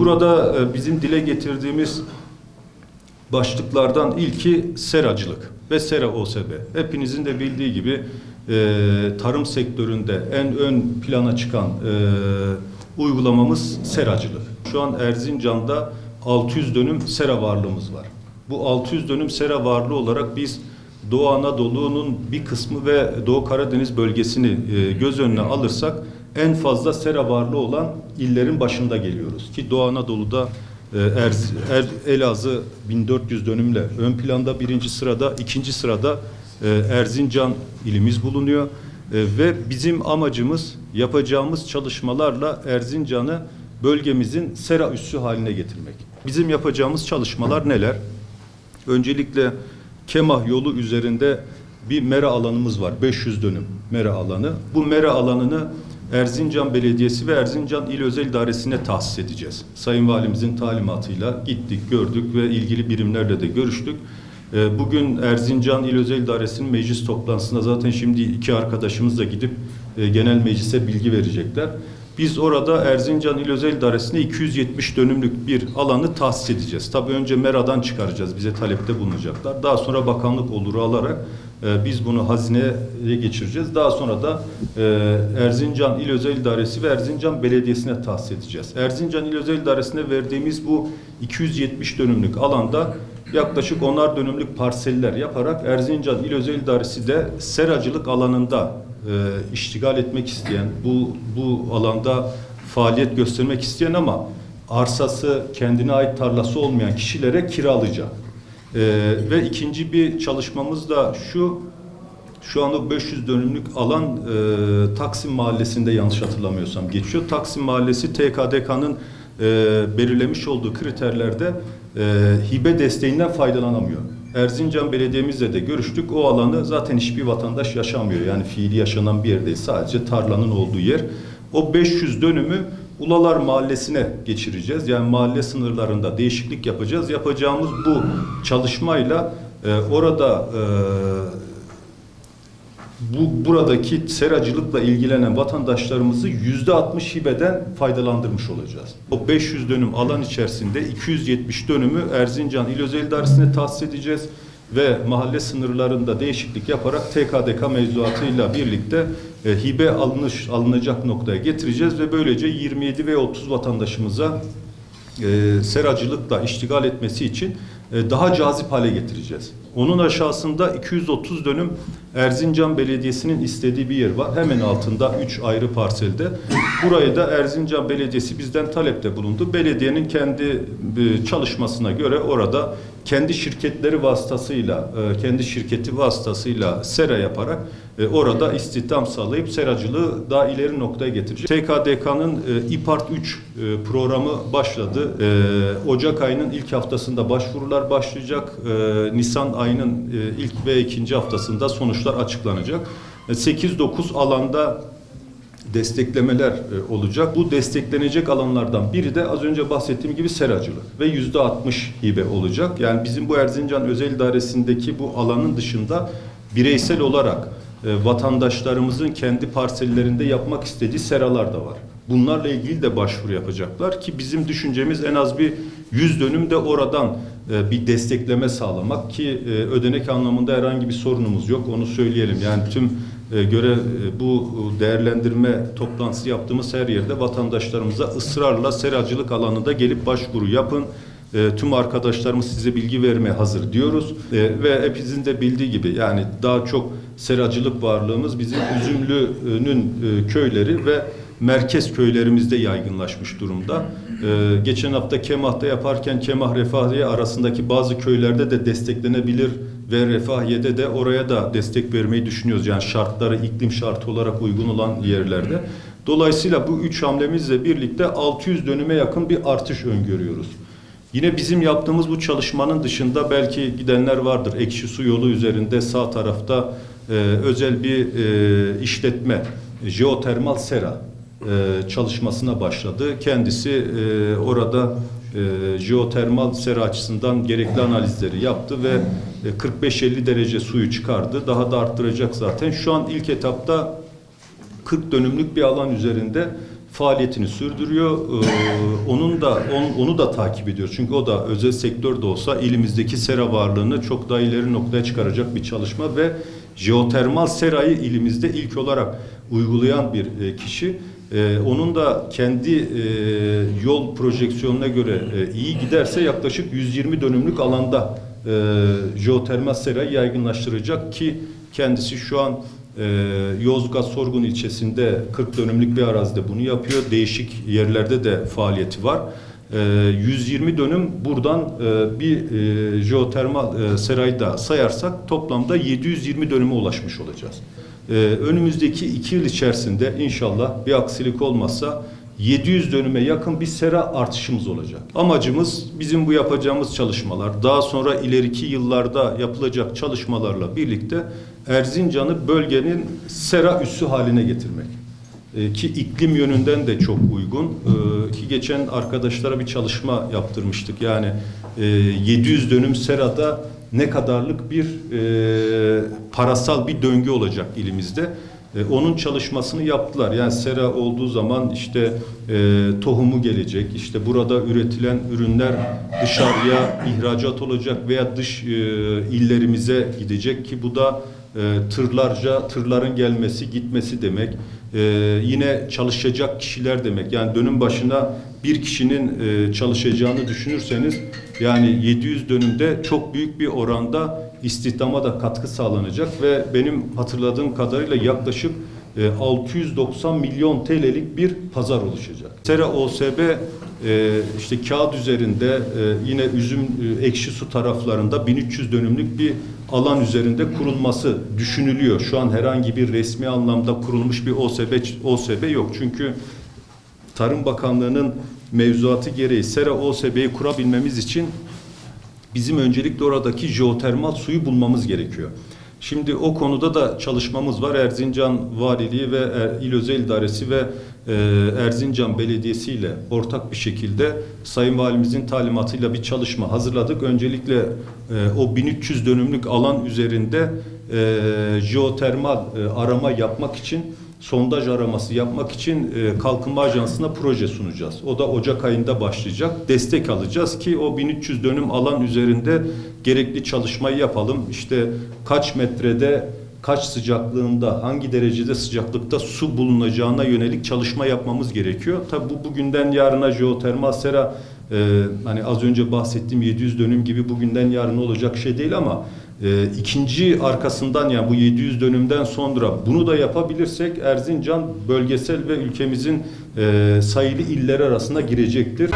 burada e, bizim dile getirdiğimiz başlıklardan ilki seracılık ve sera OSB. Hepinizin de bildiği gibi e, tarım sektöründe en ön plana çıkan e, uygulamamız seracılık. Şu an Erzincan'da 600 dönüm sera varlığımız var. Bu 600 dönüm sera varlığı olarak biz Doğu Anadolu'nun bir kısmı ve Doğu Karadeniz bölgesini göz önüne alırsak en fazla sera varlığı olan illerin başında geliyoruz. Ki Doğu Anadolu'da e, Erz, Er, Elazığ 1400 dönümle ön planda birinci sırada, ikinci sırada e, Erzincan ilimiz bulunuyor. E, ve bizim amacımız yapacağımız çalışmalarla Erzincan'ı bölgemizin sera üssü haline getirmek. Bizim yapacağımız çalışmalar neler? Öncelikle Kemah yolu üzerinde bir mera alanımız var. 500 dönüm mera alanı. Bu mera alanını Erzincan Belediyesi ve Erzincan İl Özel İdaresi'ne tahsis edeceğiz. Sayın Valimizin talimatıyla gittik, gördük ve ilgili birimlerle de görüştük. Ee, Bugün Erzincan İl Özel İdaresi'nin meclis toplantısında zaten şimdi iki arkadaşımız da gidip e, genel meclise bilgi verecekler. Biz orada Erzincan İl Özel İdaresi'ne 270 dönümlük bir alanı tahsis edeceğiz. Tabii önce MERA'dan çıkaracağız. Bize talepte bulunacaklar. Daha sonra bakanlık oluru alarak e, biz bunu hazineye geçireceğiz. Daha sonra da e, Erzincan İl Özel İdaresi ve Erzincan Belediyesi'ne tahsis edeceğiz. Erzincan İl Özel İdaresi'ne verdiğimiz bu 270 dönümlük alanda yaklaşık onar dönümlük parseller yaparak Erzincan İl Özel İdaresi de seracılık alanında e, iştigal etmek isteyen, bu bu alanda faaliyet göstermek isteyen ama arsası kendine ait tarlası olmayan kişilere kiralayacak. E, ve ikinci bir çalışmamız da şu, şu anda 500 dönümlük alan e, Taksim Mahallesi'nde yanlış hatırlamıyorsam geçiyor. Taksim Mahallesi TKDK'nın e, belirlemiş olduğu kriterlerde e, hibe desteğinden faydalanamıyor. Erzincan Belediye'mizle de görüştük. O alanı zaten hiçbir vatandaş yaşamıyor. Yani fiili yaşanan bir yer değil. Sadece tarlanın olduğu yer. O 500 dönümü Ulalar Mahallesi'ne geçireceğiz. Yani mahalle sınırlarında değişiklik yapacağız. Yapacağımız bu çalışmayla e, orada e, bu buradaki seracılıkla ilgilenen vatandaşlarımızı yüzde 60 hibeden faydalandırmış olacağız. O 500 dönüm alan içerisinde 270 dönümü Erzincan İl Özel İdaresi'ne tahsis edeceğiz ve mahalle sınırlarında değişiklik yaparak TKDK mevzuatıyla birlikte e, hibe alınış alınacak noktaya getireceğiz ve böylece 27 ve 30 vatandaşımıza e, seracılıkla iştigal etmesi için daha cazip hale getireceğiz. Onun aşağısında 230 dönüm Erzincan Belediyesi'nin istediği bir yer var. Hemen altında 3 ayrı parselde. Burayı da Erzincan Belediyesi bizden talepte bulundu. Belediyenin kendi e, çalışmasına göre orada kendi şirketleri vasıtasıyla, e, kendi şirketi vasıtasıyla sera yaparak e, orada istihdam sağlayıp seracılığı daha ileri noktaya getirecek. TKDK'nın İPART 3 programı başladı. Ocak ayının ilk haftasında başvurular başlayacak. Nisan ayının ilk ve ikinci haftasında sonuçlar açıklanacak. 8-9 alanda desteklemeler e, olacak. Bu desteklenecek alanlardan biri de az önce bahsettiğim gibi seracılık ve yüzde 60 hibe olacak. Yani bizim bu Erzincan Özel İdaresi'ndeki bu alanın dışında bireysel olarak e, vatandaşlarımızın kendi parsellerinde yapmak istediği seralar da var. Bunlarla ilgili de başvuru yapacaklar ki bizim düşüncemiz en az bir 100 dönüm de oradan e, bir destekleme sağlamak ki e, ödenek anlamında herhangi bir sorunumuz yok onu söyleyelim. Yani tüm e, göre bu değerlendirme toplantısı yaptığımız her yerde vatandaşlarımıza ısrarla seracılık alanında gelip başvuru yapın. E, tüm arkadaşlarımız size bilgi vermeye hazır diyoruz e, ve hepinizin de bildiği gibi yani daha çok seracılık varlığımız bizim Üzümlü'nün e, köyleri ve merkez köylerimizde yaygınlaşmış durumda. Ee, geçen hafta Kemah'ta yaparken Kemah Refahiye arasındaki bazı köylerde de desteklenebilir ve Refahiye'de de oraya da destek vermeyi düşünüyoruz. Yani şartları iklim şartı olarak uygun olan yerlerde. Dolayısıyla bu üç hamlemizle birlikte 600 dönüme yakın bir artış öngörüyoruz. Yine bizim yaptığımız bu çalışmanın dışında belki gidenler vardır. Ekşi su yolu üzerinde sağ tarafta e, özel bir e, işletme, jeotermal sera e, çalışmasına başladı. Kendisi e, orada e, jeotermal sera açısından gerekli analizleri yaptı ve 45-50 derece suyu çıkardı. Daha da arttıracak zaten. Şu an ilk etapta 40 dönümlük bir alan üzerinde faaliyetini sürdürüyor. Ee, onun da on- onu da takip ediyor. Çünkü o da özel sektör de olsa ilimizdeki sera varlığını çok daha ileri noktaya çıkaracak bir çalışma ve jeotermal serayı ilimizde ilk olarak uygulayan bir e, kişi. Ee, onun da kendi e, yol projeksiyonuna göre e, iyi giderse yaklaşık 120 dönümlük alanda e, jeotermal serayı yaygınlaştıracak ki kendisi şu an e, Yozgat Sorgun ilçesinde 40 dönümlük bir arazide bunu yapıyor. Değişik yerlerde de faaliyeti var. E, 120 dönüm buradan e, bir e, jeotermal e, serayı da sayarsak toplamda 720 dönüme ulaşmış olacağız. E, önümüzdeki iki yıl içerisinde inşallah bir aksilik olmazsa 700 dönüme yakın bir sera artışımız olacak. Amacımız bizim bu yapacağımız çalışmalar, daha sonra ileriki yıllarda yapılacak çalışmalarla birlikte Erzincan'ı bölgenin sera üssü haline getirmek. Ee, ki iklim yönünden de çok uygun. Ee, ki geçen arkadaşlara bir çalışma yaptırmıştık. Yani e, 700 dönüm serada ne kadarlık bir e, parasal bir döngü olacak ilimizde. E, onun çalışmasını yaptılar. Yani sera olduğu zaman işte e, tohumu gelecek, işte burada üretilen ürünler dışarıya ihracat olacak veya dış e, illerimize gidecek ki bu da e, tırlarca tırların gelmesi gitmesi demek. E, yine çalışacak kişiler demek. Yani dönüm başına bir kişinin e, çalışacağını düşünürseniz yani 700 dönümde çok büyük bir oranda istihdama da katkı sağlanacak ve benim hatırladığım kadarıyla yaklaşık e, 690 milyon TL'lik bir pazar oluşacak. Sera OSB e, işte kağıt üzerinde e, yine üzüm e, ekşi su taraflarında 1300 dönümlük bir alan üzerinde kurulması düşünülüyor. Şu an herhangi bir resmi anlamda kurulmuş bir OSB OSB yok. Çünkü Tarım Bakanlığı'nın mevzuatı gereği Sera OSB'yi kurabilmemiz için bizim öncelikle oradaki jeotermal suyu bulmamız gerekiyor. Şimdi o konuda da çalışmamız var. Erzincan Valiliği ve Er- İl Özel İdaresi ve Erzincan Belediyesi ile ortak bir şekilde Sayın Valimizin talimatıyla bir çalışma hazırladık. Öncelikle e, o 1300 dönümlük alan üzerinde e, jeotermal e, arama yapmak için sondaj araması yapmak için e, Kalkınma Ajansı'na proje sunacağız. O da Ocak ayında başlayacak. Destek alacağız ki o 1300 dönüm alan üzerinde gerekli çalışmayı yapalım. İşte kaç metrede, kaç sıcaklığında, hangi derecede sıcaklıkta su bulunacağına yönelik çalışma yapmamız gerekiyor. Tabi bu bugünden yarına jeotermal sera e, hani az önce bahsettiğim 700 dönüm gibi bugünden yarına olacak şey değil ama e, ikinci arkasından yani bu 700 dönümden sonra bunu da yapabilirsek Erzincan bölgesel ve ülkemizin e, sayılı iller arasına girecektir.